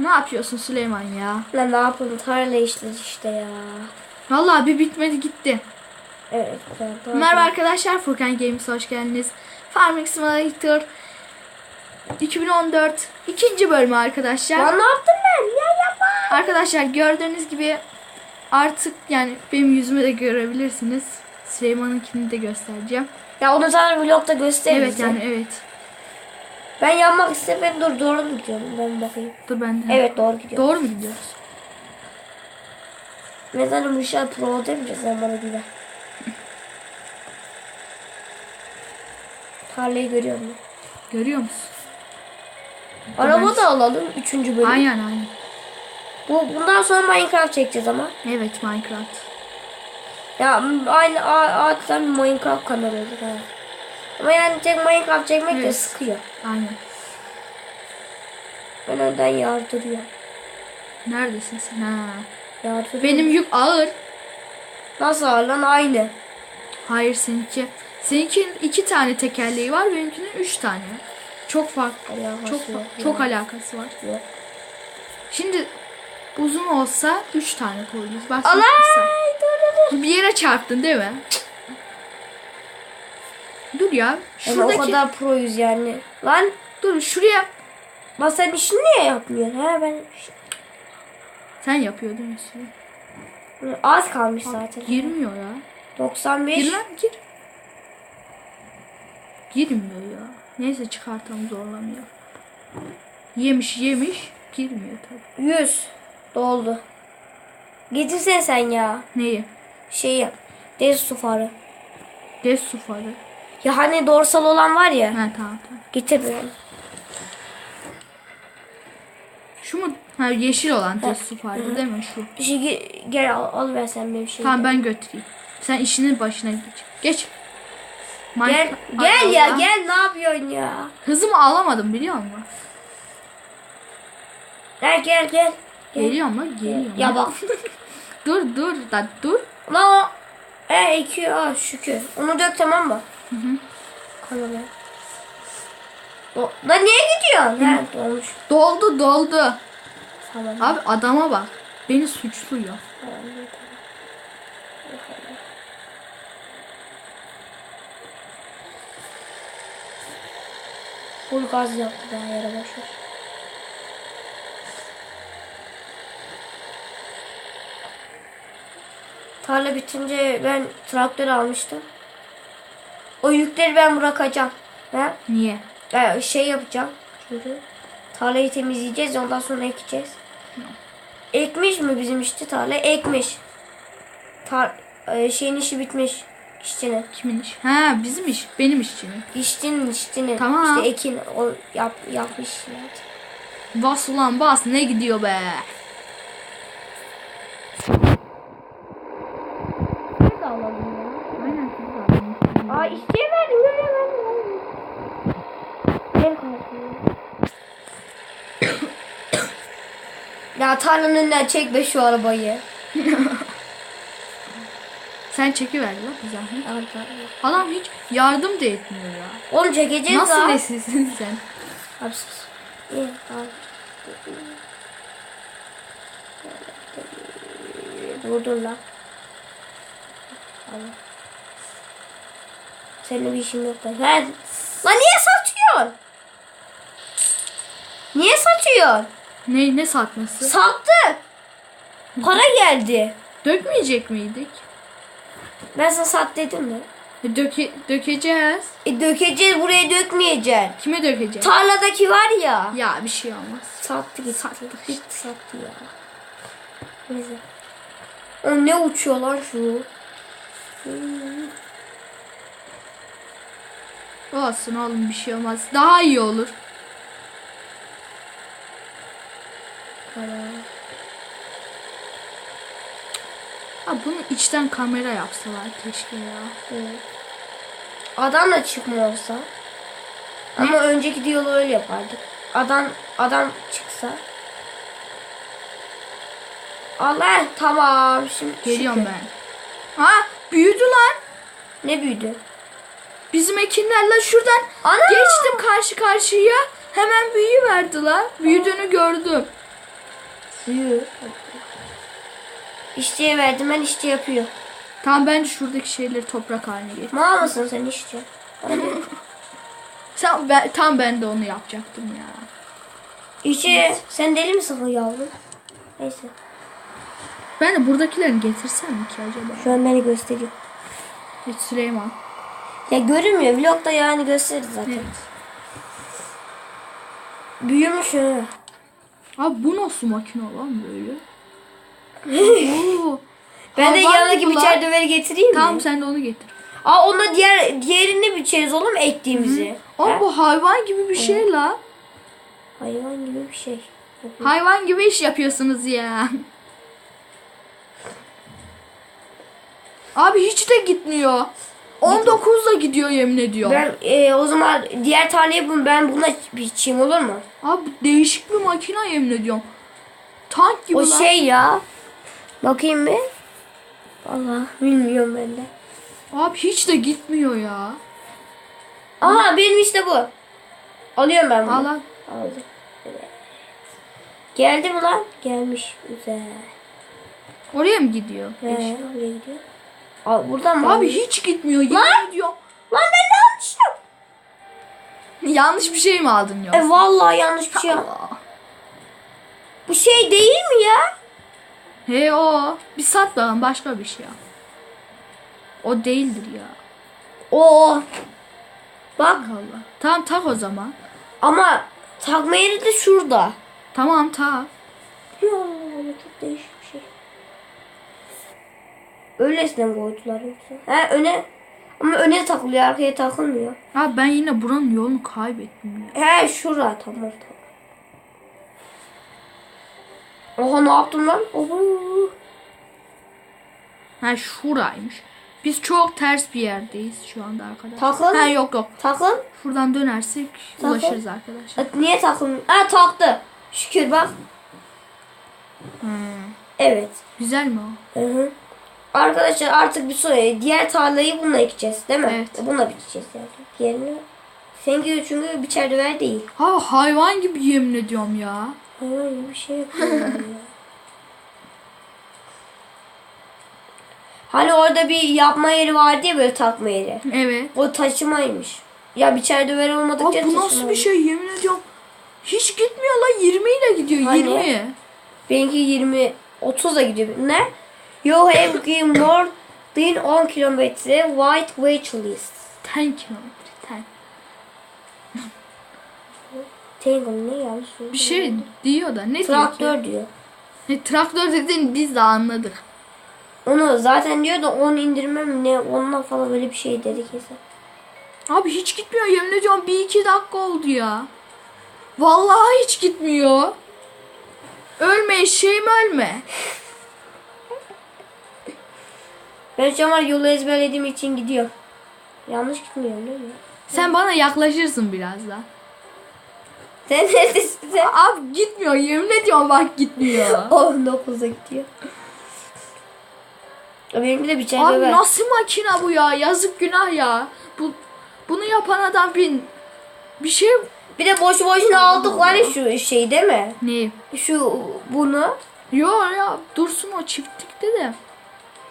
Ne yapıyorsun Süleyman ya? Lan ne yapalım tarla işler işte ya. Vallahi bir bitmedi gitti. Evet. Ben- Merhaba arkadaşlar Furkan Games'e hoş geldiniz. Farming Simulator 2014 ikinci bölümü arkadaşlar. Lan ne yaptın ben? Ya yapma. Arkadaşlar gördüğünüz gibi artık yani benim yüzümü de görebilirsiniz. Süleyman'ınkini de göstereceğim. Ya onu zaten vlogda gösteririz. Evet yani evet. Ben yanmak istemedim. Dur doğru mu gidiyorum? Ben bakayım. Dur ben de. Evet doğru gidiyorum. Doğru mu gidiyoruz? Neden bu işler pro demeyeceğiz sen bana güven. Tarlayı görüyor musun? Görüyor musun? Araba da alalım. Üçüncü bölüm. Aynen aynen. Bu, bundan sonra Minecraft çekeceğiz ama. Evet Minecraft. Ya aynı a- bir Minecraft kanalı oldu. Ha. Ama yani tek Minecraft çekmek de Evet. sıkıyor. Aynen. Ben önden yardırıyorum. Neredesin sen? Ha. Yardırıyorum. Benim yük ağır. Nasıl ağır lan aynı. Hayır seninki. Seninkinin iki tane tekerleği var, benimkinin üç tane. Çok farklı. Alakası Çok yok çok alakası var. Yok. Şimdi uzun olsa üç tane koyuyoruz. Bak Alay! şimdi kısa. Dur dur dur. Bir yere çarptın değil mi? Dur ya. Yani o Şuradaki kadar proyuz yani. Lan dur şuraya lan sen işini niye yapmıyorsun? Ha ben sen yapıyordun üstüne. az kalmış zaten. Girmiyor ya. 95. Gir lan gir. Girmiyor ya. Neyse çıkartalım zorlamıyor. Yemiş yemiş girmiyor tabii. 100 doldu. Getirsene sen ya. Neyi? Şey yap. Deniz su farı. Dev su farı. Ya hani dorsal olan var ya. Ha tamam tamam. Getir. Şu mu? Ha yeşil olan dev su farı değil mi şu? Şey, ge- gel al, al ver sen benim şeyi. Tamam ben götüreyim. Sen işinin başına geç. Geç. Gel, Minecraft- gel Ay ya gel ne yapıyorsun ya? Hızımı alamadım biliyor musun? Gel gel gel. Gel. Geliyor mu? Geliyor. Ya bak. dur dur da dur. Lan o. E iki aa şükür. Onu dök tamam mı? Hı hı. Kanala. O, lan niye gidiyorsun? Ha dolmuş. Doldu doldu. Tamam. Abi adama bak. Beni suçluyor. Full gaz yaptı daha yere boşver. Tarla bitince ben traktör almıştım. O yükleri ben bırakacağım. Ha? Niye? Ee, şey yapacağım. Çünkü tarlayı temizleyeceğiz ondan sonra ekeceğiz. Ekmiş mi bizim işte tarla? Ekmiş. Tar e, şeyin işi bitmiş. İşçinin. Kimin iş? Ha bizim iş. Benim işçinin. İşçinin işçinin. Tamam. İşte ekin o yap, yapmış. Yani. Bas ulan bas. Ne gidiyor be? Ne de alalım ya. Aynen siz de alın. Aa işçiye verdim. Nereye verdim? Ben kalkıyorum. Ya tarlanın önünden çekme şu arabayı. Sen çekiver lan. Al, al, al. Adam hiç yardım da etmiyor ya. Oğlum çekeceğiz Nasıl daha. nesilsin sen? Abi sus. İyi, dur lan. Senin bir işin yok da. Lan niye satıyorsun? Niye satıyorsun? Ne ne satması? Sattı. Para geldi. Dökmeyecek miydik? Ben sana sat dedim mi? E, Döke, dökeceğiz. E dökeceğiz buraya dökmeyeceksin. Kime dökeceğiz? Tarladaki var ya. ya bir şey olmaz. Sattı gitti. Sattı. Gitti sattı ya. Neyse. O ne uçuyor lan şu? Olsun oğlum bir şey olmaz. Daha iyi olur. Ha bunu içten kamera yapsalar keşke ya. Evet. Adam da çıkmıyorsa. Ama önceki diyaloğu öyle yapardık. Adam adam çıksa. Allah tamam şimdi Geliyorum şükür. ben. Ha büyüdü lan. Ne büyüdü? Bizim ekinlerle şuradan Ana! geçtim karşı karşıya. Hemen büyüyüverdi lan. Büyüdüğünü gördüm. Yürü. İşçiye verdim ben işçi yapıyor. Tamam ben şuradaki şeyleri toprak haline getir. Mal mısın sen işçi? Sen ben, tam ben de onu yapacaktım ya. İşçi sen deli misin yavrum? Neyse. Ben de buradakilerini getirsem mi ki acaba? Şu an beni gösteriyor. Hiç Süleyman. Ya görünmüyor. Vlogda yani gösterir zaten. Evet. Büyümüş ha. Abi bu nasıl makine lan böyle? Oo. Ben de Hayvan yanındaki gibi lan. biçer döveri getireyim Tamam mi? sen de onu getir. Aa onunla diğer diğerini biçeriz oğlum ektiğimizi. Ama Ha? bu hayvan gibi bir şey la. Hayvan gibi bir şey. Hayvan gibi iş yapıyorsunuz ya. Abi hiç de gitmiyor. 19'la gidiyor yemin ediyor. Ben e, o zaman diğer tarlayı bun- ben buna biçeyim olur mu? Abi değişik bir makine yemin ediyorum. Tank gibi O lan. şey ya. Bakayım bir. Allah bilmiyorum ben de. Abi hiç de gitmiyor ya. Aha benim işte bu. Alıyorum ben bunu. Al lan. Aldım. Evet. Geldi mi lan? Gelmiş. Güzel. Oraya mı gidiyor? He, oraya gidiyor. Aa, buradan mı? Abi hiç gitmiyor yemin Lan! ediyorum. Lan ben ne yapmışım? Yanlış bir şey mi aldın yoksa? E vallahi yanlış bir şey. Allah. Bu şey değil mi ya? He o. Bir sat bakalım başka bir şey al. O değildir ya. Oo. Bak Allah. Tamam tak o zaman. ama takma yeri de şurada. Tamam tak. Ya çok değişik. Öylesine mi koydular yoksa? He öne ama öne takılıyor arkaya takılmıyor. Abi ben yine buranın yolunu kaybettim ya. He şura tamam tamam. Oha ne yaptım lan? Oha. Ha şuraymış. Biz çok ters bir yerdeyiz şu anda arkadaşlar. Takıl. Ha yok yok. Takıl. Şuradan dönersek Takıl. ulaşırız arkadaşlar. E, Niye takılmıyor? Ha taktı. Şükür bak. Hmm. Evet. Güzel mi o? Hı hı. Arkadaşlar artık bir soru. Diğer tarlayı bununla ekeceğiz değil mi? Evet. Bununla biçeceğiz yani. Diğerini Seninki çünkü biçer döver değil. Ha hayvan gibi yemin ediyorum ya. Hayvan gibi bir şey yapıyorum ya. Hani orada bir yapma yeri vardı ya böyle takma yeri. Evet. O taşımaymış. Ya biçer döver olmadıkça Abi bu nasıl taşımaymış. bir şey yemin ediyorum. Hiç gitmiyor lan 20 ile gidiyor Hani? 20. Benimki 20 30 da gidiyor. Ne? You have given more than 10 kilometre white waitlist. 10 kilometre 10. Tango ne söyledim. Bir şey diyor da ne diyor ki? Traktör diyor. Ne, traktör dediğin biz de anladık. Onu zaten diyor da 10 indirmem ne onunla falan böyle bir şey dedi kesin. Abi hiç gitmiyor yemin ediyorum bir iki dakika oldu ya. Vallahi hiç gitmiyor. Ölme eşeğim ölme. Ben şu an yolu ezberlediğim için gidiyorum. Yanlış gitmiyorum değil mi? Sen bana yaklaşırsın biraz daha. Sen neredesin sen? Abi gitmiyor yemin ediyorum bak gitmiyor. 19'a gidiyor. Benimki de bir Abi çerçeve. nasıl makina bu ya? Yazık günah ya. Bu bunu yapan adam bir bir şey Bir de boş boşuna aldık var ya şu şey değil mi? ne? Şu bunu. Yo ya dursun o çiftlikte de.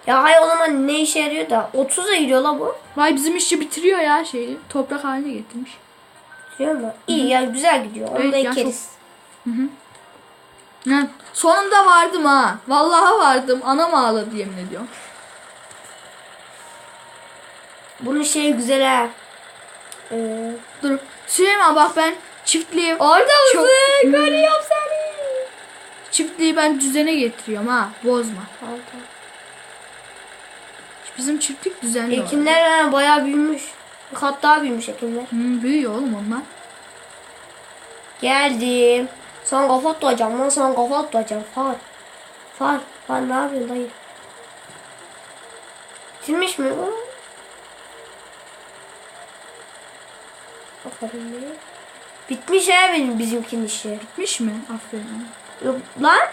Ya hayır o zaman ne işe yarıyor da 30'a gidiyor la bu. Vay bizim işçi bitiriyor ya şeyi. Toprak haline getirmiş. Biliyor musun? İyi ya güzel gidiyor. Onu Evet da ya, ekeriz. Yani sonunda vardım ha. Vallahi vardım. Anam ağladı yemin ediyorum. Bunun şeyi güzel ha. Ee, Dur. Süleyman bak ben çiftliği orada Çok- mısın? Görüyorum seni. çiftliği ben düzene getiriyorum ha. Bozma. Tamam, tamam. Bizim çiftlik düzenli. Ekimler ha, bayağı büyümüş. Bir kat daha büyümüş ekimler. Hı, büyüyor oğlum onlar. Geldim. Sana kafa tutacağım lan sana kafa tutacağım. Far. Far. Far ne yapıyorsun dayı? Bitirmiş mi bu? Bakalım bir. Bitmiş ha benim bizimkinin işi. Bitmiş mi? Aferin. Yok lan.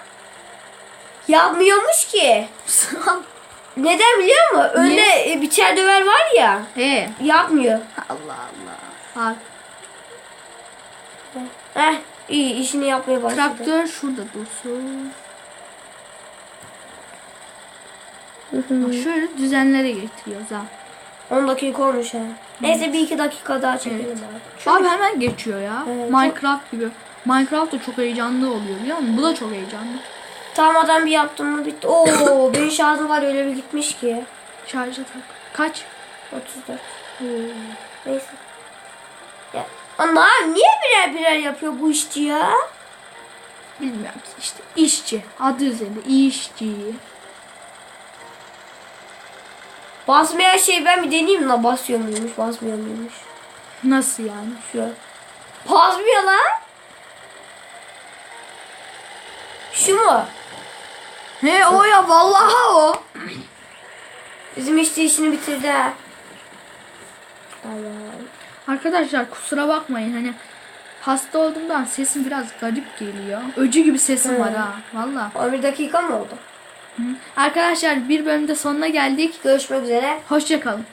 Yapmıyormuş ki. Neden biliyor musun? Önde e, biçer döver var ya. He. Yapmıyor. Allah Allah. Bak. Heh iyi işini yapmaya başladı. Traktör şurada dursun. Şöyle düzenlere getiriyoruz ha. 10 dakika olmuş ha. Neyse bir iki dakika daha çekelim Evet. abi. Abi hemen geçiyor ya. Evet. Minecraft gibi. Minecraft da çok heyecanlı oluyor biliyor musun? Bu da çok heyecanlı. Tamam adam bir yaptım mı bitti. Oo benim şarjım var öyle bir gitmiş ki. Şarja tak. Kaç? 34. Neyse. Ya, ama niye birer birer yapıyor bu işçi ya? Bilmiyorum ki işte işçi. Adı üzerinde işçi. Basmayan şey ben bir deneyeyim lan? Basıyor muymuş, basmıyor muymuş? Nasıl yani? Şu. Basmıyor lan. Şu mu? He o ya vallahi o. Bizim işte işini bitirdi ha. Arkadaşlar kusura bakmayın hani hasta olduğumdan sesim biraz garip geliyor. Öcü gibi sesim var ha. Valla. 11 dakika mı oldu? Arkadaşlar bir bölümde sonuna geldik. Görüşmek üzere. Hoşçakalın.